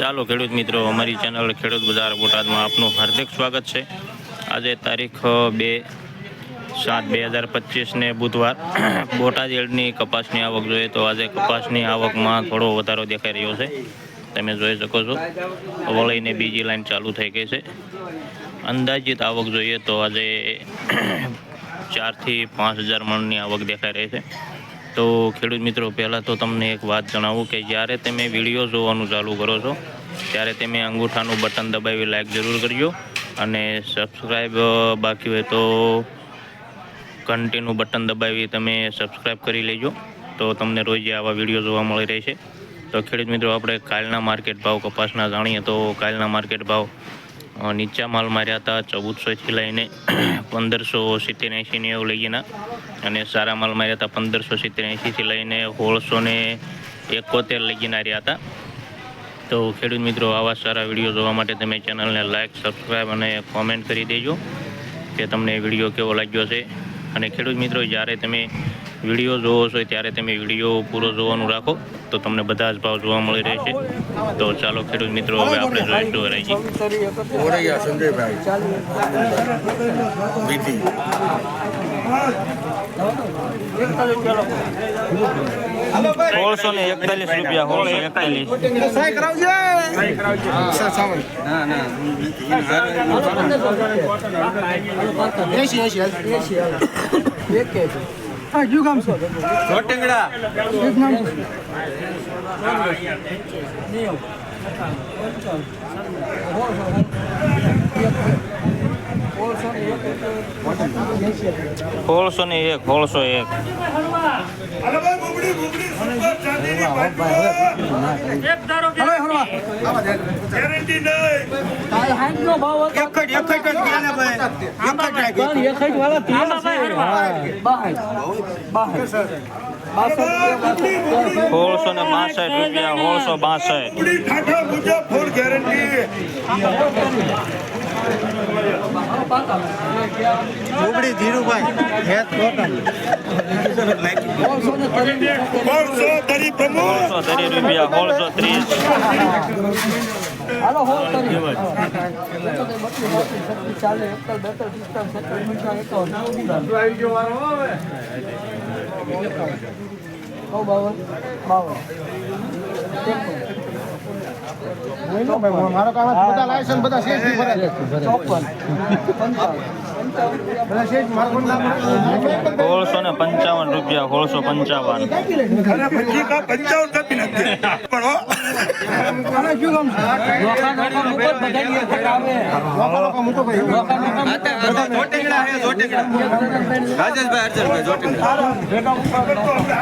ચાલો ખેડૂત મિત્રો, અમારી ચેનલ ખેડૂત બજાર બોટાદમાં આપનું હાર્દિક સ્વાગત છે. આજે તારીખ બે સાત બે હજાર પચીસને બુધવાર બોટાદ એડની કપાસની આવક જોઈએ તો આજે કપાસની આવકમાં થોડો વધારો દેખાઈ રહ્યો છે. તમે જોઈ શકો છો, વળીને બીજી લાઈન ચાલુ થઈ ગઈ છે. અંદાજિત આવક જોઈએ તો આજે ચારથી પાંચ હજાર મણની આવક દેખાઈ રહી છે. તો ખેડૂત મિત્રો, પહેલાં તો તમને એક વાત જણાવું કે જ્યારે તમે વીડિયો જોવાનું ચાલુ કરો છો, ત્યારે તમે અંગૂઠાનું બટન દબાવી લાઈક જરૂર કરજો અને સબસ્ક્રાઈબ બાકી હોય તો ઘંટીનું બટન દબાવી તમે સબસ્ક્રાઈબ કરી લેજો. તો તમને રોજ આવા વીડિયો જોવા મળી રહેશે. તો ખેડૂત મિત્રો, આપણે કાલના માર્કેટ ભાવ કપાસના જાણીએ તો કાલના માર્કેટ ભાવ નીચા માલ માર્યા હતા, ચૌદસોથી લઈને પંદરસો સિત્તેર એંશીને એવું લઈને અને સારા માલ માર્યા હતા પંદરસો સિત્તેર એંશીથી લઈને સોળસો ને એકોતેર લગીને રહ્યા હતા. તો ખેડૂત મિત્રો, આવા સારા વીડિયો જોવા માટે તમે ચેનલને લાઇક સબસ્ક્રાઈબ અને કોમેન્ટ કરી દેજો, કે તમને વીડિયો કેવો લાગ્યો છે. અને ખેડૂત મિત્રો, જ્યારે તમે વીડિયો જોવો છો ત્યારે તમે વીડિયો પૂરો જોવાનું રાખો. તો તમને બધા જ ભાવ જોવા મળી રહેશે. તો ચાલો ખેડૂત મિત્રો, હવે આપણે જોઈશું ઓરૈયા સંજયભાઈ સોળસો ને એકતાલીસ રૂપિયા સોળસો એકતાલીસ. ચોટીંગડા સોળસો ને એક સોળસો એક એક જ ગયા ને ભાઈ એકડ રાખ્યું. સોળસો ને બાસઠ રૂપિયા સોળસો બાસઠ. Full guarantee. ઉબડી ધીરુભાઈ હેત કોટન પાંચસો તરી પ્રમુખ સોળસો ત્રીસ રૂપિયા સોળસો ત્રીસ. મારો કામ બધા લાયસન્સ બધા શેષની ભરાય બધા શેષ મારો કોણ નામ સોળસો ને પંચાવન રૂપિયા સોળસો પંચાવન. કાપી નાખજે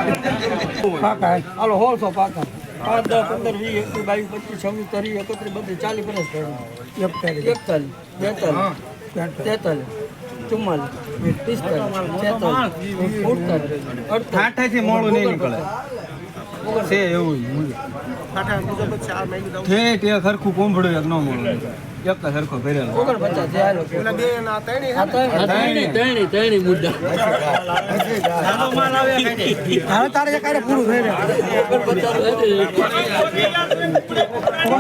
રાજેશભાઈ હાલો હોલસો પાકા. પાંચ દસ પંદર વીસ એકવીસ બાવીસ પચીસ છવ્વીસ ત્રીસ એકત્રીસ બત્રીસ ચાલીસ પચાસ એકતાલીસ. એકતાલીસ બેતાલીસ તેતાલીસ ચુમ્માલીસ પિસ્તાલીસ છેતાલીસ ઉડતાલીસ અડતાલીસ. મોડું નહીં નીકળે. છે એવું તે ખરખું કોંભળું એક ન મળે. જ સરખો ભરેલો ઓગણપચાસ જે હાલો આ ત્રણેય, ત્રણેય, ત્રણેય મુદ્દા. હવે તારે જે કાંઈ પૂરું થઈ રહ્યું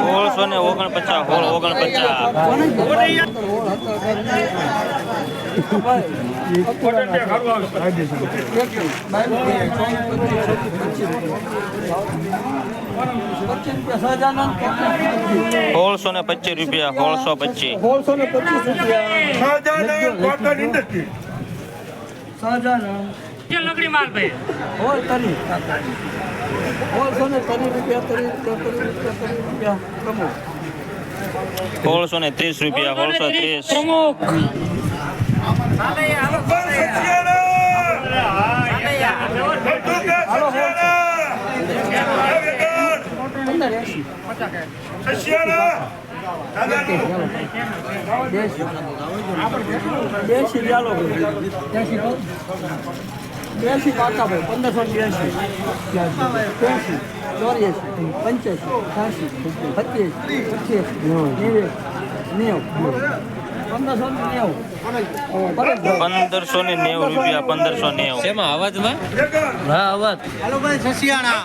સોળસો ને ઓગણપચાસ સોળ ઓગણપચાસ. સોળસો ને પચીસ રૂપિયા સોળસો પચીસ. સોળસો ને પચીસ રૂપિયા. શાહજહાન કોટન ઇન્ડસ્ટ્રી હોલ તરી. હોલસો ને તરી રૂપિયા તરી રૂપિયા તરી રૂપિયા. પ્રમુખ. સોળસો ને ત્રીસ રૂપિયા સોળસો ત્રીસ. પ્રમુખ. દેશી દેશી ચાલો પાકા ભાઈ પંદરસો બ્યાસી ત્યાસી ચોર્યાસી પંચ્યાસી છ્યાસી પચીસ પચીસ નેવે. નેવ પંદરસો ને નેવું રૂપિયા પંદરસો નેવું હાલો ભાઈ સસિયાણા.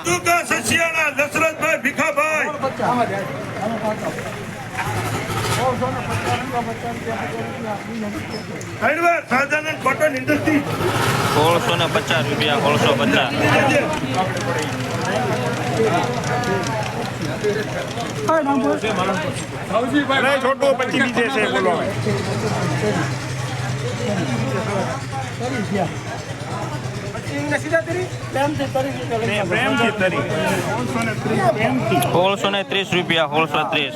સસિયાણા દશરથભાઈ ભીખાભાઈ. સોળસો ને પચાસ રૂપિયા સોળસો ને પચાસ છોટો પછી છે બોલો સોળસો ને ત્રીસ રૂપિયા સોળસો ત્રીસ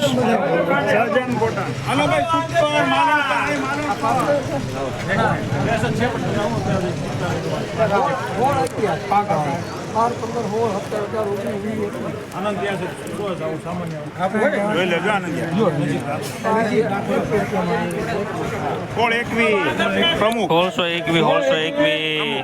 પાકા બાર પંદર હોળ સત્તર અઢાર ઓગણીસ વીસ આનંદ કોળ એકવી પ્રમુખ. સોળસો એકવી સોળસો એકવી.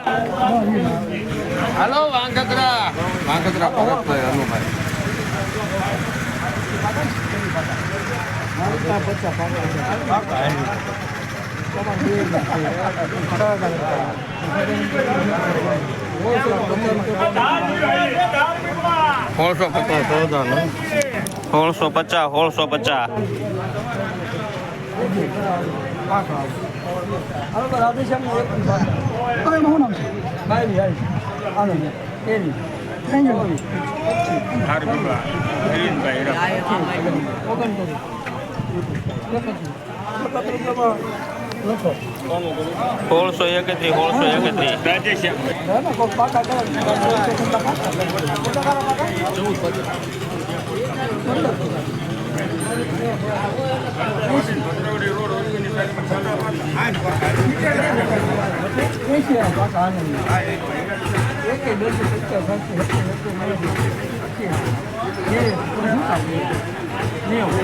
સોળસો પચાસ સોળસો પચાસ. સોળસો પચાસ ઓગણપચાસ સોળસો એકત્રીસ સોળસો એકત્રીસ નેવું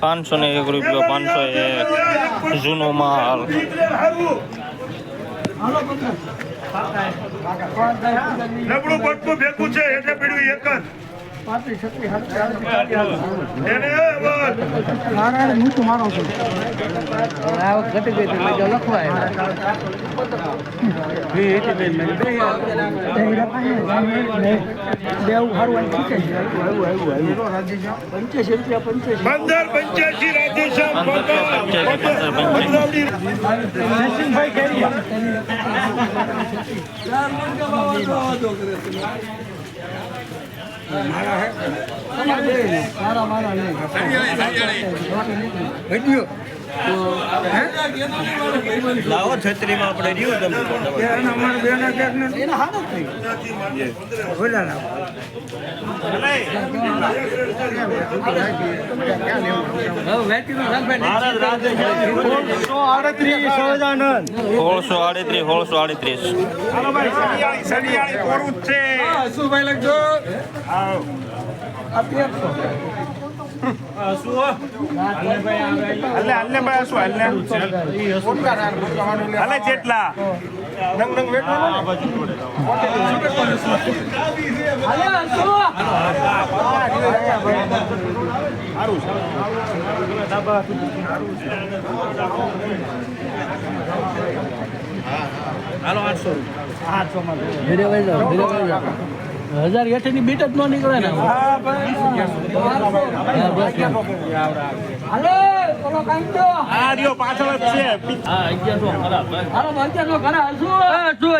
પાંચસો ને એક રૂપિયો, પાંચસો એક જૂનો માલ. નબળું પડતું ભેગું છે, એટલે પીડ્યું એક જ. નારાયણ મૂકું મારો છું. પંચ્યાસી રાજેશ્યામ પંચ્યાસી, પંદર પંચ્યાસી. મારા મારા નહીં લાવો છત્રીમાં આપણે રહ્યું તમે એને હાથ જ નહીં. ના. સોળસો આડત્રીસ સોળસો આડત્રીસ હાલો ભાઈ સરિયાળી સરિયાળી કોરું છે. શું ભાઈ લખજો. આવો. આ હાલે હાલે ભાઈ શું હાલે હાલે જેટલા? નંગ નંગ હેઠળની. બીટ જ ન નીકળે ને બીટ જ ન નીકળે ને.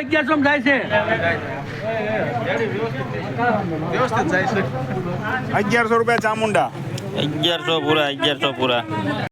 અગિયારસો જાય છે. અગિયારસો રૂપિયા ચામુંડા. અગિયારસો પૂરા અગિયારસો પૂરા.